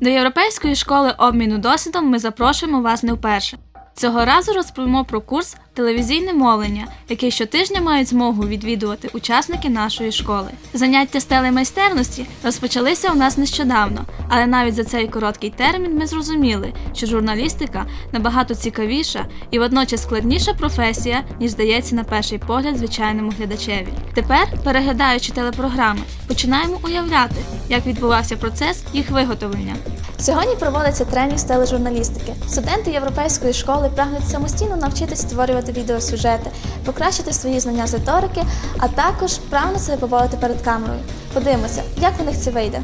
До Європейської школи обміну досвідом ми запрошуємо вас не вперше. Цього разу розповімо про курс телевізійне мовлення, який щотижня мають змогу відвідувати учасники нашої школи. Заняття з телемайстерності розпочалися у нас нещодавно, але навіть за цей короткий термін ми зрозуміли, що журналістика набагато цікавіша і водночас складніша професія, ніж здається на перший погляд звичайному глядачеві. Тепер, переглядаючи телепрограми, починаємо уявляти, як відбувався процес їх виготовлення. Сьогодні проводиться тренінг з тележурналістики. Студенти європейської школи прагнуть самостійно навчитись створювати відеосюжети, покращити свої знання з риторики, а також правильно себе поводити перед камерою. Подивимося, як у них це вийде.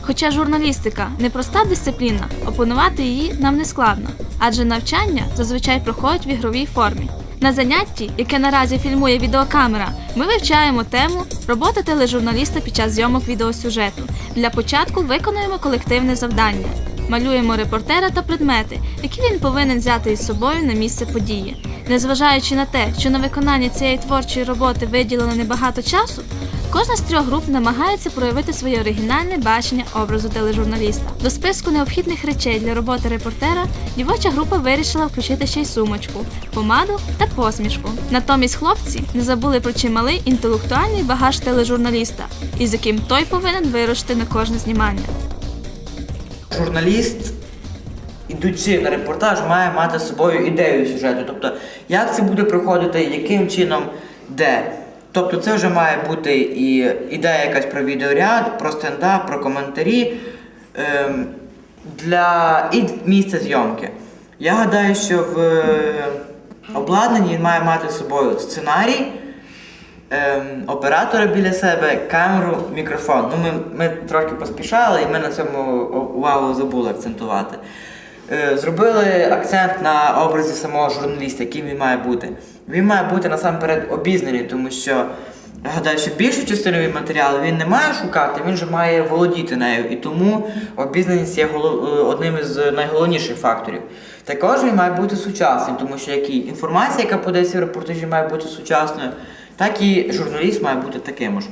Хоча журналістика непроста дисципліна, опанувати її нам не складно, адже навчання зазвичай проходять в ігровій формі. На занятті, яке наразі фільмує відеокамера, ми вивчаємо тему робота тележурналіста під час зйомок відеосюжету. Для початку виконуємо колективне завдання. Малюємо репортера та предмети, які він повинен взяти із собою на місце події. Незважаючи на те, що на виконання цієї творчої роботи виділено небагато часу, Кожна з трьох груп намагається проявити своє оригінальне бачення образу тележурналіста. До списку необхідних речей для роботи репортера дівоча група вирішила включити ще й сумочку, помаду та посмішку. Натомість хлопці не забули про чималий інтелектуальний багаж тележурналіста, із яким той повинен вирушити на кожне знімання. Журналіст, ідучи на репортаж, має мати з собою ідею сюжету. Тобто, як це буде проходити, яким чином, де. Тобто це вже має бути і ідея якась про відеоряд, про стендап, про коментарі ем, для і місце зйомки. Я гадаю, що в е, обладнанні він має мати з собою сценарій, ем, оператора біля себе, камеру, мікрофон. Ну, ми, ми трошки поспішали і ми на цьому увагу забули акцентувати. Е, Зробили акцент на образі самого журналіста, яким він має бути. Він має бути насамперед обізнаний, тому що я гадаю, що більшу частину матеріалу він не має шукати, він же має володіти нею. І тому обізнаність є е, одним із найголовніших факторів. Також він має бути сучасним, тому що як і інформація, яка подається в репортажі, має бути сучасною, так і журналіст має бути таким ж.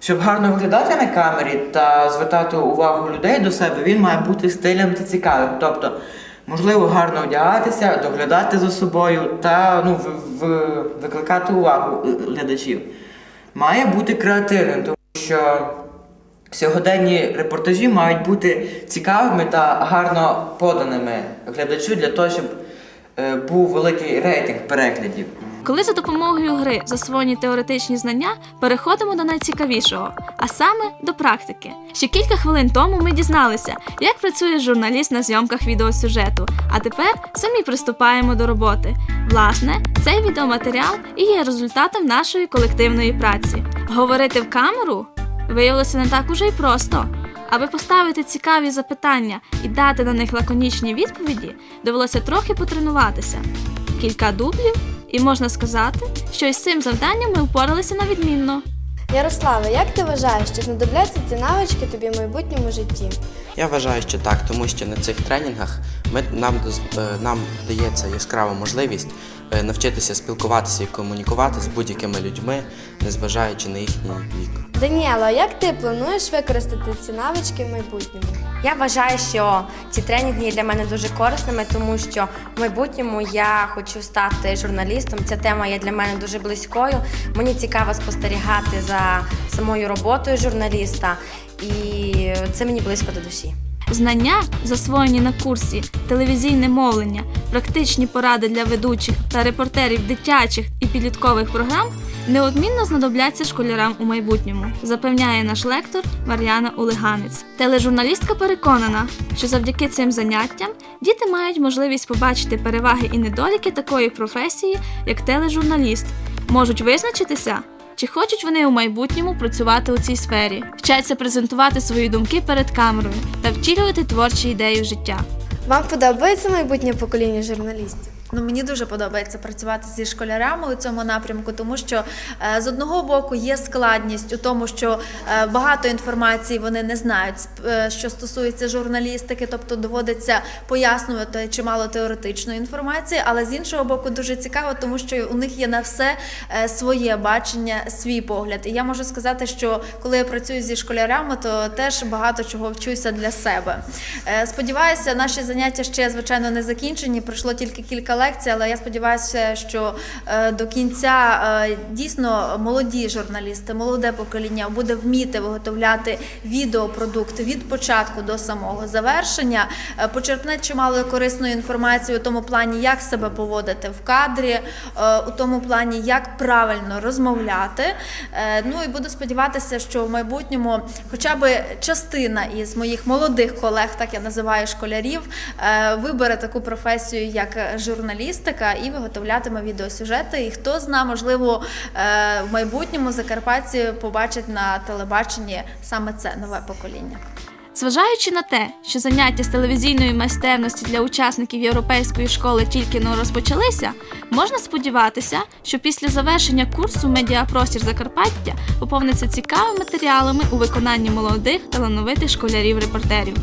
Щоб гарно виглядати на камері та звертати увагу людей до себе, він має бути стилем та цікавим. Тобто, можливо, гарно одягатися, доглядати за собою та ну, в, в- викликати увагу глядачів. Має бути креативним, тому що сьогоденні репортажі мають бути цікавими та гарно поданими глядачу для того, щоб е, був великий рейтинг переглядів. Коли за допомогою гри засвоєні теоретичні знання, переходимо до найцікавішого, а саме до практики. Ще кілька хвилин тому ми дізналися, як працює журналіст на зйомках відеосюжету. А тепер самі приступаємо до роботи. Власне, цей відеоматеріал і є результатом нашої колективної праці. Говорити в камеру виявилося не так уже й просто. Аби поставити цікаві запитання і дати на них лаконічні відповіді, довелося трохи потренуватися. Кілька дублів, і можна сказати, що із цим завданням ми впоралися на відмінно. Ярославе, як ти вважаєш, чи знадобляться ці навички тобі в майбутньому житті? Я вважаю, що так, тому що на цих тренінгах ми, нам, доз- е, нам дається яскрава можливість е, навчитися спілкуватися і комунікувати з будь-якими людьми, незважаючи на їхній вік. Даніело, як ти плануєш використати ці навички в майбутньому? Я вважаю, що ці тренінги є для мене дуже корисними, тому що в майбутньому я хочу стати журналістом. Ця тема є для мене дуже близькою. Мені цікаво спостерігати за самою роботою журналіста, і це мені близько до душі. Знання, засвоєні на курсі, телевізійне мовлення, практичні поради для ведучих та репортерів дитячих і підліткових програм неодмінно знадобляться школярам у майбутньому, запевняє наш лектор Мар'яна Улиганець. Тележурналістка переконана, що завдяки цим заняттям діти мають можливість побачити переваги і недоліки такої професії, як тележурналіст, можуть визначитися. Чи хочуть вони у майбутньому працювати у цій сфері, вчаться презентувати свої думки перед камерою та втілювати творчі ідеї в життя. Вам подобається майбутнє покоління журналістів? Ну, мені дуже подобається працювати зі школярами у цьому напрямку, тому що е, з одного боку є складність у тому, що е, багато інформації вони не знають, е, що стосується журналістики, тобто доводиться пояснювати чимало теоретичної інформації, але з іншого боку, дуже цікаво, тому що у них є на все своє бачення, свій погляд. І я можу сказати, що коли я працюю зі школярами, то теж багато чого вчуся для себе. Сподіваюся, наші заняття ще звичайно не закінчені. Пройшло тільки кілька лекцій, але я сподіваюся, що е, до кінця е, дійсно молоді журналісти, молоде покоління буде вміти виготовляти відеопродукт від початку до самого завершення, е, почерпне чимало корисної інформації у тому плані, як себе поводити в кадрі, у тому плані, як правильно розмовляти. Ну і буду сподіватися, що в майбутньому хоча б частина із моїх молодих колег, так я називаю школярів, вибере таку професію, як журналістика, і виготовлятиме відеосюжети. І хто зна, можливо, е, в майбутньому закарпатці побачить на телебаченні саме це нове покоління. Зважаючи на те, що заняття з телевізійної майстерності для учасників європейської школи тільки но розпочалися, можна сподіватися, що після завершення курсу Медіапростір Закарпаття поповниться цікавими матеріалами у виконанні молодих талановитих школярів-репортерів.